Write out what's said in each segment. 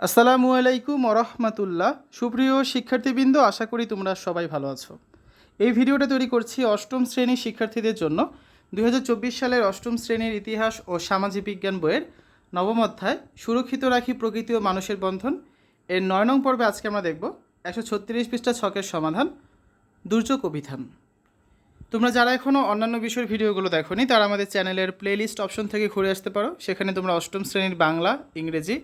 আসসালামু আলাইকুম ওরহমতুল্লাহ। সুপ্রিয় শিক্ষার্থীবৃন্দ, আশা করি তোমরা সবাই ভালো আছো। এই ভিডিওটা তৈরি করছি অষ্টম শ্রেণির শিক্ষার্থীদের জন্য। দু হাজার চব্বিশ সালের অষ্টম শ্রেণির ইতিহাস ও সামাজিক বিজ্ঞান বইয়ের নবম অধ্যায়, সুরক্ষিত রাখি প্রকৃতি ও মানুষের বন্ধন। এর নয় নং পর্বে আজকে আমরা দেখব একশো ছত্রিশ পৃষ্ঠা ছকের সমাধান, দুর্যোগ অভিধান। তোমরা যারা এখনও অন্যান্য বিষয়ের ভিডিওগুলো দেখোনি, তারা আমাদের চ্যানেলের প্লেলিস্ট অপশন থেকে ঘুরে আসতে পারো। সেখানে তোমরা অষ্টম শ্রেণির বাংলা, ইংরেজি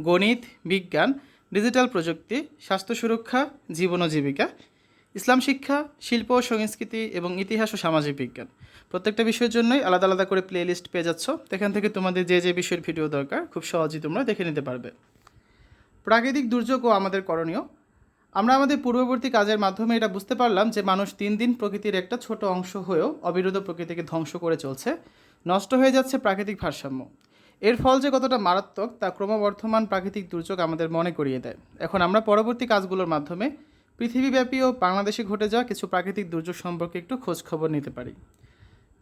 গণিত, বিজ্ঞান, ডিজিটাল প্রযুক্তি, স্বাস্থ্য সুরক্ষা, জীবন ও জীবিকা, ইসলাম শিক্ষা, শিল্প সংস্কৃতি এবং ইতিহাস ও সামাজিক বিজ্ঞান। প্রত্যেকটা বিষয়ের জন্যই আলাদা আলাদা করে প্লে লিস্ট পেয়ে যাচ্ছ। সেখান থেকে তোমাদের যে যে বিষয়ের ভিডিও দরকার, খুব সহজেই তোমরা দেখে নিতে পারবে। প্রাকৃতিক দুর্যোগ ও আমাদের করণীয়। আমরা আমাদের পূর্ববর্তী কাজের মাধ্যমে এটা বুঝতে পারলাম যে মানুষ দিন দিন প্রকৃতির একটা ছোট অংশ হয়েও অবিরত প্রকৃতিকে ধ্বংস করে চলছে। নষ্ট হয়ে যাচ্ছে প্রাকৃতিক ভারসাম্য। এর ফল যে কতটা মারাত্মক তা ক্রমবর্ধমান প্রাকৃতিক দুর্যোগ আমাদের মনে করিয়ে দেয়। এখন আমরা পরবর্তী কাজগুলোর মাধ্যমে পৃথিবীব্যাপী ও বাংলাদেশে ঘটে যাওয়া কিছু প্রাকৃতিক দুর্যোগ সম্পর্কে একটু খোঁজ খবর নিতে পারি।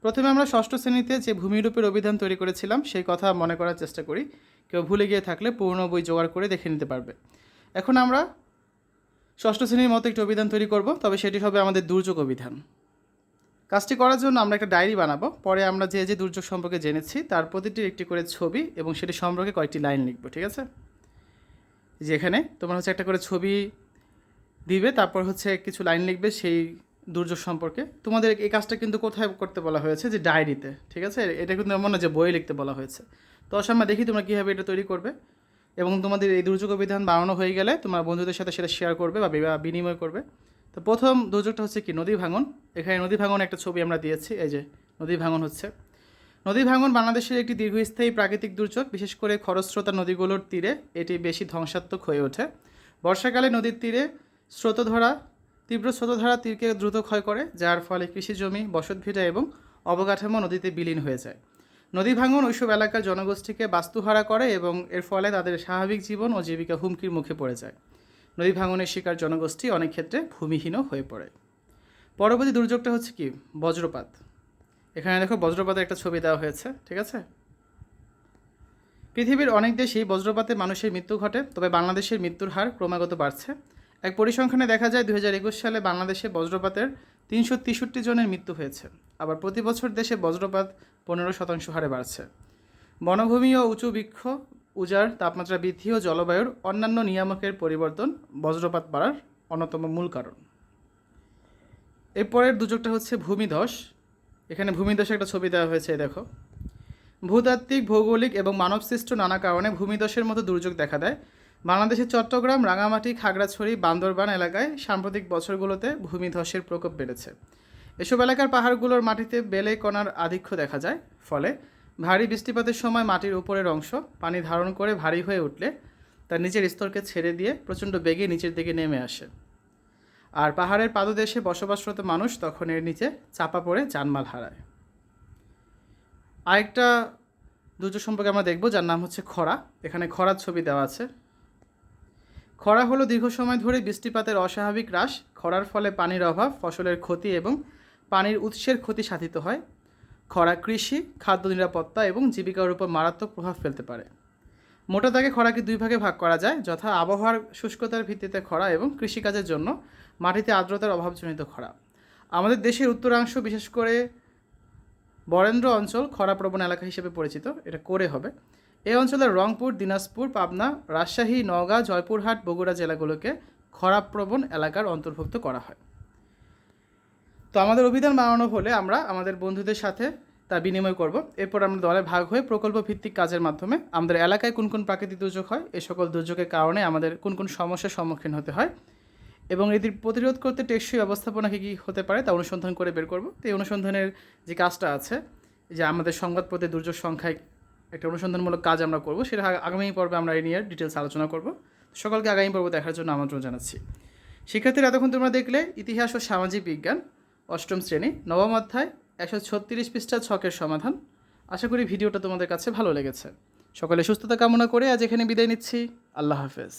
প্রথমে আমরা ষষ্ঠ শ্রেণীতে যে ভূমিরূপের অভিধান তৈরি করেছিলাম, সেই কথা মনে করার চেষ্টা করি। কেউ ভুলে গিয়ে থাকলে পুরনো বই জোগাড় করে দেখে নিতে পারবে। এখন আমরা ষষ্ঠ শ্রেণির মতো একটি অভিধান তৈরি করব, তবে সেটি হবে আমাদের দুর্যোগ অভিধান। কাজটি করার জন্য আমরা একটা ডায়েরি বানাবো। পরে আমরা যে যে দুর্যোগ সম্পর্কে জেনেছি, তার প্রতিটির একটি করে ছবি এবং সেটি সম্পর্কে কয়েকটি লাইন লিখব, ঠিক আছে? যেখানে তোমার হচ্ছে একটা করে ছবি দিবে, তারপর হচ্ছে কিছু লাইন লিখবে সেই দুর্যোগ সম্পর্কে। তোমাদের এই কাজটা কিন্তু কোথায় করতে বলা হয়েছে? যে ডায়েরিতে, ঠিক আছে? এটা কিন্তু এমন না যে বইয়ে লিখতে বলা হয়েছে। তো আমরা দেখি তোমরা কীভাবে এটা তৈরি করবে। এবং তোমাদের এই দুর্যোগ বিধান বানানো হয়ে গেলে তোমার বন্ধুদের সাথে সেটা শেয়ার করবে বা বিনিময় করবে। তো প্রথম দুর্যোগটা হচ্ছে কি, নদী ভাঙন। এখানে নদী ভাঙন একটা ছবি আমরা দিয়েছি, এই যে নদী ভাঙন হচ্ছে। নদী ভাঙন বাংলাদেশের একটি দীর্ঘস্থায়ী প্রাকৃতিক দুর্যোগ, বিশেষ করে খরস্রোতা নদীগুলোর তীরে এটি বেশি ধ্বংসাত্মক হয়ে ওঠে। বর্ষাকালে নদীর তীরে স্রোতধারা, তীব্র স্রোতধারা তীরকে দ্রুত ক্ষয় করে, যার ফলে কৃষি কৃষিজমি, বসতভিটা এবং অবকাঠামো নদীতে বিলীন হয়ে যায়। নদী ভাঙন ওইসব এলাকার জনগোষ্ঠীকে বাস্তুহারা করে এবং এর ফলে তাদের স্বাভাবিক জীবন ও জীবিকা হুমকির মুখে পড়ে যায়। নদী ভাঙনের শিকার জনগোষ্ঠী অনেক ক্ষেত্রে ভূমিহীনও হয়ে পড়ে। পরবর্তী দুর্যোগটা হচ্ছে কি? বজ্রপাত। এখানে দেখো বজ্রপাতের একটা ছবি দেওয়া হয়েছে, ঠিক আছে? পৃথিবীর অনেক দেশেই বজ্রপাতে মানুষের মৃত্যু ঘটে, তবে বাংলাদেশের মৃত্যুর হার ক্রমাগত বাড়ছে। এক পরিসংখ্যানে দেখা যায় দু হাজার একুশ সালে বাংলাদেশে বজ্রপাতের তিনশো তেষট্টি জনের মৃত্যু হয়েছে। আবার প্রতি বছর দেশে বজ্রপাত পনেরো শতাংশ হারে বাড়ছে। বনভূমি ও উঁচু বৃক্ষ উজাড়, তাপমাত্রা বৃদ্ধি ও জলবায়ুর অন্যান্য নিয়ামকের পরিবর্তন বজ্রপাত বাড়ার অন্যতম মূল কারণ। এরপরের দুর্যোগটা হচ্ছে ভূমিধস। এখানে ভূমিধসের একটা ছবি দেওয়া হয়েছে দেখো। ভূতাত্ত্বিক, ভৌগোলিক এবং মানবসৃষ্ট নানা কারণে ভূমিধসের মতো দুর্যোগ দেখা দেয়। বাংলাদেশের চট্টগ্রাম, রাঙামাটি, খাগড়াছড়ি, বান্দরবান এলাকায় সাম্প্রতিক বছরগুলোতে ভূমিধসের প্রকোপ বেড়েছে। এসব এলাকার পাহাড়গুলোর মাটিতে বেলে কণার আধিক্য দেখা যায়। ফলে ভারী বৃষ্টিপাতের সময় মাটির উপরের অংশ পানি ধারণ করে ভারী হয়ে উঠলে তার নিচের স্তরকে ছেড়ে দিয়ে প্রচণ্ড বেগে নিচের দিকে নেমে আসে। আর পাহাড়ের পাদদেশে বসবাসরত মানুষ তখন এর নিচে চাপা পড়ে জানমাল হারায়। আরেকটা দুর্যোগ সম্পর্কে আমরা দেখব, যার নাম হচ্ছে খরা। এখানে খরার ছবি দেওয়া আছে। খরা হলো দীর্ঘ সময় ধরে বৃষ্টিপাতের অস্বাভাবিক হ্রাস। খরার ফলে পানির অভাব, ফসলের ক্ষতি এবং পানির উৎসের ক্ষতি সাধিত হয়। খরা কৃষি, খাদ্য নিরাপত্তা এবং জীবিকার উপর মারাত্মক প্রভাব ফেলতে পারে। মোটা দাগে খরাকে দুই ভাগে ভাগ করা যায়, যথা আবহাওয়ার শুষ্কতার ভিত্তিতে খরা এবং কৃষিকাজের জন্য মাটিতে আর্দ্রতার অভাবজনিত খরা। আমাদের দেশের উত্তরাংশ, বিশেষ করে বরেন্দ্র অঞ্চল খরাপ্রবণ এলাকা হিসেবে পরিচিত, এটা করে হবে। এই অঞ্চলের রংপুর, দিনাজপুর, পাবনা, রাজশাহী, নওগাঁ, জয়পুরহাট, বগুড়া জেলাগুলোকে খরাপ্রবণ এলাকার অন্তর্ভুক্ত করা হয়। তো আমাদের অভিধান বানানো হলে আমরা আমাদের বন্ধুদের সাথে তা বিনিময় করব। এরপর আমরা দলে ভাগ হয়ে প্রকল্প ভিত্তিক কাজের মাধ্যমে আমাদের এলাকায় কোন কোন প্রাকৃতিক দুর্যোগ হয় এই সকল দুর্যোগের কারণে আমাদের কোন কোন সমস্যার সম্মুখীন হতে হয় এবং এদের প্রতিরোধ করতে টেকসই ব্যবস্থাপনা কী কী হতে পারে তা অনুসন্ধান করে বের করব। তো এই অনুসন্ধানের যে কাজটা আছে, যে আমাদের সংবাদপত্রে দুর্যোগ সংখ্যায় একটা অনুসন্ধানমূলক কাজ আমরা করব, সেটা আগামী পর্বে আমরা এই নিয়ে ডিটেলস আলোচনা করব। সকলকে আগামী পর্ব দেখার জন্য আমন্ত্রণ জানাচ্ছি। শিক্ষার্থীরা এতক্ষণ তোমরা দেখলে ইতিহাস ও সামাজিক বিজ্ঞান। অষ্টম শ্রেণি, নবম অধ্যায়, একশো ছত্রিশ পৃষ্ঠা ছকের সমাধান। আশা করি ভিডিওটা তোমাদের কাছে ভালো লেগেছে। সকলে সুস্থতা কামনা করে আজ এখানে বিদায় নিচ্ছি। আল্লাহ হাফেজ।